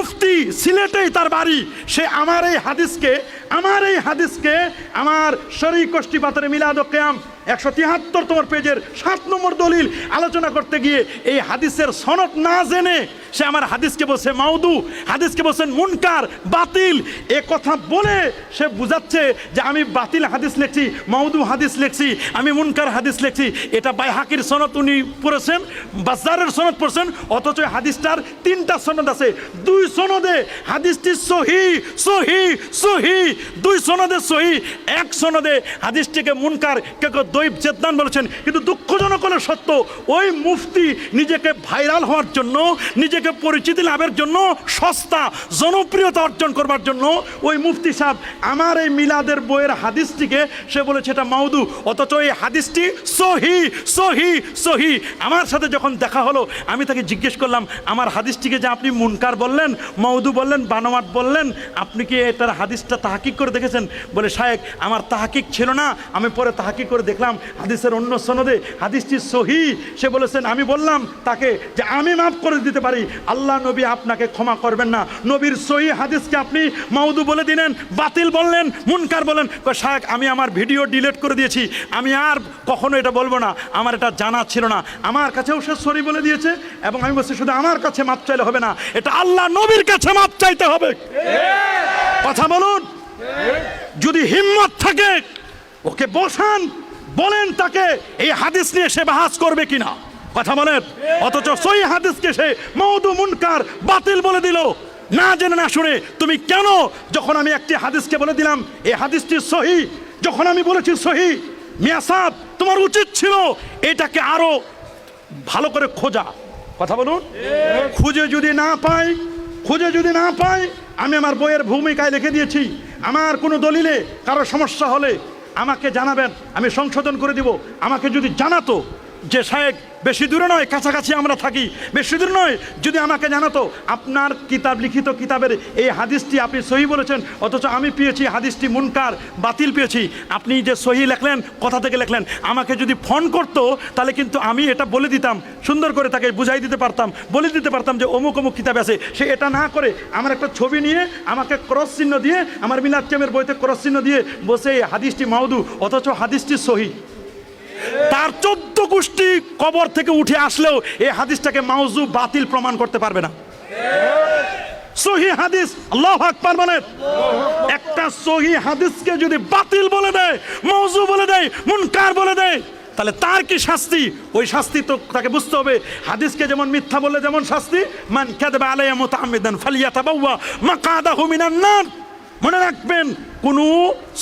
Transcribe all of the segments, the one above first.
মুফতি সিলেটেই তার বাড়ি। সে আমার এই হাদিসকে, আমার এই হাদিসকে, আমার শরী কষ্টি পাথরে মিলাদ কেয়াম একশো তিয়াত্তর তোমার পেজের সাত নম্বর দলিল আলোচনা করতে গিয়ে এই হাদিসের সনদ না জেনে সে আমার হাদিসকে বলছে মাউদু হাদিসকে বলছেন মুনকার, বাতিল। এ কথা বলে সে বুঝাচ্ছে যে আমি বাতিল হাদিস লিখছি মাউদু হাদিস লিখছি, আমি মুনকার হাদিস লিখছি। এটা বাইহাকির সনদ উনি পড়েছেন বাজারের সনদ পড়ছেন, অথচ হাদিসটার তিনটা সনদ আছে। দুই সনদে হাদিসটি সহি সহি সহি। দুই সনদে সহি, এক সনদে হাদিসটিকে মুনকার, কে কেউ দৈব চেতনান বলেছেন। কিন্তু দুঃখজনক হলো সত্য, ওই মুফতি নিজেকে ভাইরাল হওয়ার জন্য, নিজেকে পরিচিতি লাভের জন্য, সস্তা, জনপ্রিয়তা অর্জন করবার জন্য ওই মুফতি সাহেব আমার এই মিলাদের বইয়ের হাদিসটিকে সে বলেছে এটা মাউদু অথচ এই হাদিসটি সহি সহি সহি। আমার সাথে যখন দেখা হলো, আমি তাকে জিজ্ঞেস করলাম, আমার হাদিসটিকে যে আপনি মুনকার বললেন মৌদু বললেন বানোয়াট বললেন, আপনি কি এটার হাদিসটা তাহাকিক করে দেখেছেন? বলে শায়েক আমার তাহাকিক ছিল না, আমি পরে তাহাকিক করে দেখলাম হাদিসের অন্য সনদে, হাদিসটি সহি। সে বলেছেন, আমি বললাম তাকে যে আমি মাফ করে দিতে পারি। আল্লাহ নবী আপনাকে ক্ষমা করবেন না। নবীর সহি হাদিসকে আপনি মৌদু বলে দিলেন, বাতিল বললেন, মুনকার বলেন শায়েক আমি আমার ভিডিও ডিলিট করে দিয়েছি। আমি আর কখনো এটা বলব না। আমার এটা জানা ছিল না। আমার কাছেও সে সরি বলে দিয়েছে এবং আমি বলছি, শুধু আমার কাছে মাপ চাইলে হবে না। এটা আল্লাহ নবীর কাছে মাপ চাইতে হবে। কথা বলুন। যদি হিম্মত থাকে, ওকে বসান, বলেন তাকে, এই হাদিস নিয়ে সে বাহাস করবে কিনা। কথা বলেন। অথচ সই হাদিসকে সে মৌদু মুনকার, বাতিল বলে দিল। না জেনে না শুনে তুমি কেন, যখন আমি একটি হাদিসকে বলে দিলাম, এই হাদিসটি সহি, যখন আমি বলেছি সহি, মিয়া সাহেব, তোমার উচিত ছিল এটাকে আরও ভালো করে খোঁজা। কথা বলুন। খুঁজে যদি না পাই খুঁজে যদি না পাই, আমি আমার বইয়ের ভূমিকায় লিখে দিয়েছি। আমার কোনো দলিলে কারও সমস্যা হলে আমাকে জানাবেন, আমি সংশোধন করে দিব। আমাকে যদি জানাতো যে সাহেব, বেশি দূরে নয়, কাছাকাছি আমরা থাকি। বেশি দূরে নয়, যদি আমাকে জানাতো আপনার কিতাব, লিখিত কিতাবের এই হাদিসটি আপনি সহি বলেছেন, অথচ আমি পেয়েছি হাদিসটি মুনকার, বাতিল পেয়েছি। আপনি যে সহি লেখলেন, কথা থেকে লেখলেন, আমাকে যদি ফোন করতো, তাহলে কিন্তু আমি এটা বলে দিতাম। সুন্দর করে তাকে বুঝাই দিতে পারতাম, বলে দিতে পারতাম যে অমুক অমুক কিতাব আছে। সে এটা না করে আমার একটা ছবি নিয়ে, আমাকে ক্রস চিহ্ন দিয়ে, আমার মিলাদ বইতে ক্রস চিহ্ন দিয়ে বসে এই হাদিসটি মাউদু অথচ হাদিসটি সহি। তার চোদ্দ গোষ্ঠী কবর থেকে উঠে আসলেও এই হাদিসটাকে মাউজু বাতিল প্রমাণ করতে পারবে না। সহি হাদিস, আল্লাহ আকবার বলেন একটা সহি হাদিসকে যদি বাতিল বলে দেয় মাউজু বলে দেয়, মুনকার বলে দেয়, তাহলে তার কি শাস্তি? ওই শাস্তি তো তাকে বুঝতে হবে। হাদিসকে যেমন মিথ্যা বললে যেমন শাস্তি, মান কাযবা আলাইয়া মুতাআম্মিদান ফালিয়াতাবাওয়া মাকাদাহু মিনান নার। মনে রাখবেন, কোনো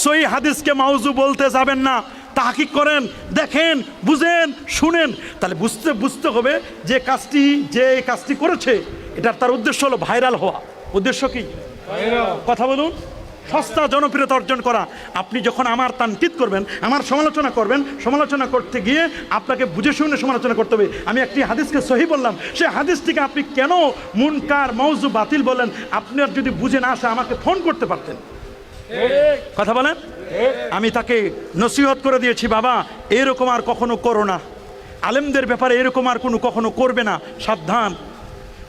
সহি হাদিসকে মাউজু বলতে যাবেন না। তাহাকিক করেন দেখেন বুঝেন শুনেন। তাহলে বুঝতে বুঝতে হবে যে কাজটি যে এই কাজটি করেছে এটার তার উদ্দেশ্য হলো ভাইরাল হওয়া। উদ্দেশ্য কি? কথা বলুন। সস্তা জনপ্রিয়তা অর্জন করা। আপনি যখন আমার তানকিদ করবেন আমার সমালোচনা করবেন সমালোচনা করতে গিয়ে আপনাকে বুঝে শুনে সমালোচনা করতে হবে। আমি একটি হাদিসকে সহি বললাম। সে হাদিসটিকে আপনি কেন মুনকার মৌজু বাতিল বললেন? আপনার যদি বুঝে না আসে আমাকে ফোন করতে পারতেন। কথা বলেন? আমি তাকে নসিহত করে দিয়েছি, বাবা, এরকম আর কখনো করো না। আলেমদের ব্যাপারে এরকম আর কোনো কখনো করবে না। সাবধান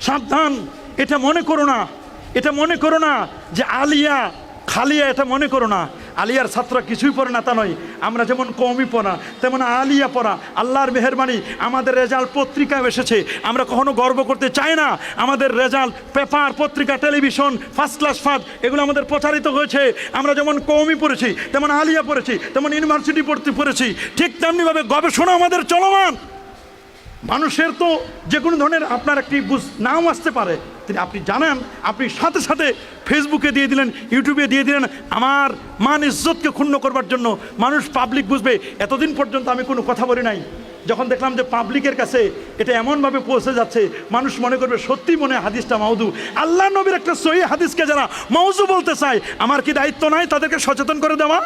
সাবধান, এটা মনে করো না। এটা মনে করো না যে আলিয়া, খালিয়া এটা মনে করো না। আলিয়ার ছাত্র কিছুই পড়ে না, তা নয়। আমরা যেমন কমই পড়া, তেমন আলিয়া পড়া। আল্লাহর মেহরবানি, আমাদের রেজাল্ট পত্রিকায় এসেছে। আমরা কখনো গর্ব করতে চাই না। আমাদের রেজাল্ট পেপার, পত্রিকা, টেলিভিশন ফার্স্ট ক্লাস ফার্স্ট এগুলো আমাদের প্রচারিত হয়েছে। আমরা যেমন কমই পড়েছি, তেমন আলিয়া পড়েছি, তেমন ইউনিভার্সিটি পড়তে পড়েছি। ঠিক তেমনিভাবে গবেষণা আমাদের চলমান। মানুষের তো যে কোনো ধরনের আপনার একটি বুঝ নাও আসতে পারে। তিনি আপনি জানেন, আপনি সাথে সাথে ফেসবুকে দিয়ে দিলেন ইউটিউবে দিয়ে দিলেন, আমার মান ইজ্জতকে ক্ষুণ্ণ করবার জন্য মানুষ পাবলিক বুঝবে। এতদিন পর্যন্ত আমি কোনো কথা বলি নাই। যখন দেখলাম যে পাবলিকের কাছে এটা এমনভাবে পৌঁছে যাচ্ছে, মানুষ মনে করবে, সত্যি মনে হাদিসটা মাউদু আল্লাহ নবীর একটা সহি হাদিসকে যারা মৌজু বলতে চায়, আমার কি দায়িত্ব নাই তাদেরকে সচেতন করে দেওয়া?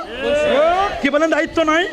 কি বলেন, দায়িত্ব নাই?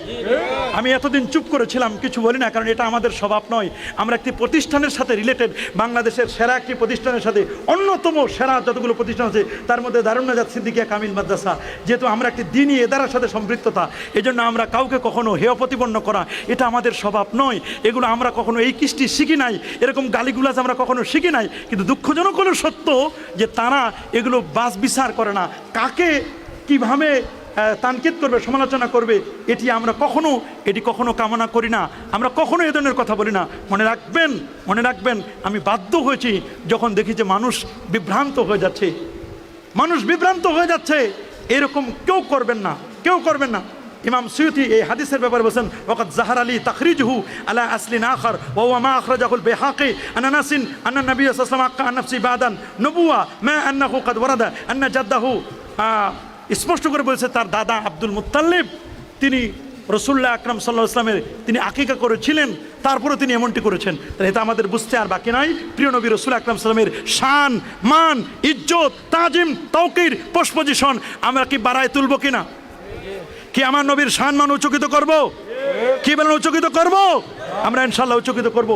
আমি এতদিন চুপ করেছিলাম, কিছু বলি না, কারণ এটা আমাদের স্বভাব নয়। আমরা একটি প্রতিষ্ঠানের সাথে রিলেটেড বাংলাদেশের সেরা একটি প্রতিষ্ঠানের সাথে অন্যতম সেরা যতগুলো প্রতিষ্ঠান আছে, তার মধ্যে দারুণাজাত সিদ্দিকিয়া কামিল মাদ্রাসা, যেহেতু আমরা একটি দিনই এদারার সাথে সম্পৃক্ততা এই জন্য আমরা কাউকে কখনো হেয় প্রতিপন্ন করা, এটা আমাদের স্বভাব নয় এগুলো আমরা কখনো এই কৃষ্টি শিখি নাই এরকম গালিগুলাজ আমরা কখনো শিখি নাই কিন্তু দুঃখজনক হলো সত্য যে তারা এগুলো বাস বিচার করে না। কাকে কীভাবে আহ, তানকিদ করবে সমালোচনা করবে এটি আমরা কখনো এটি কখনো কামনা করি না। আমরা কখনো এ ধরনের কথা বলি না। মনে রাখবেন মনে রাখবেন আমি বাধ্য হয়েছি যখন দেখি যে মানুষ বিভ্রান্ত হয়ে যাচ্ছে। মানুষ বিভ্রান্ত হয়ে যাচ্ছে। এরকম কেউ করবেন না কেউ করবেন না। ইমাম সুয়ুতি এই হাদিসের ব্যাপারে বলছেন ওকাত জাহার আলী তাখরিজহু আলা আসলিন আখর, ওয়া মা আখরাজাহুল বিহাকি আন্না নাসিন আন্না নবী ওয়াসাল্লাম আক্কা আন বাদান নবুয়া মা আন্নাহু কাদ ওয়ারাদা, আন্না জাদ্দাহু। স্পষ্ট করে বলেছে, তার দাদা আব্দুল মুত্তাল্লিব তিনি রসুল্লাহ আকরাম সাল্লাহ ইসলামের তিনি আকিকা করেছিলেন তারপরে তিনি এমনটি করেছেন। তাহলে এটা আমাদের বুঝতে আর বাকি নাই। প্রিয় নবী রসুল আকরাম সাল্লামের শান, মান, ইজ্জত, তাজিম তৌকির পোস্ট পজিশন আমরা কি বাড়ায় তুলবো কিনা? কি আমার নবীর সান মান উচ্চকিত করব? কি বলেন উচ্চকিত করব? আমরা ইনশাল্লাহ উচ্চকিত করব।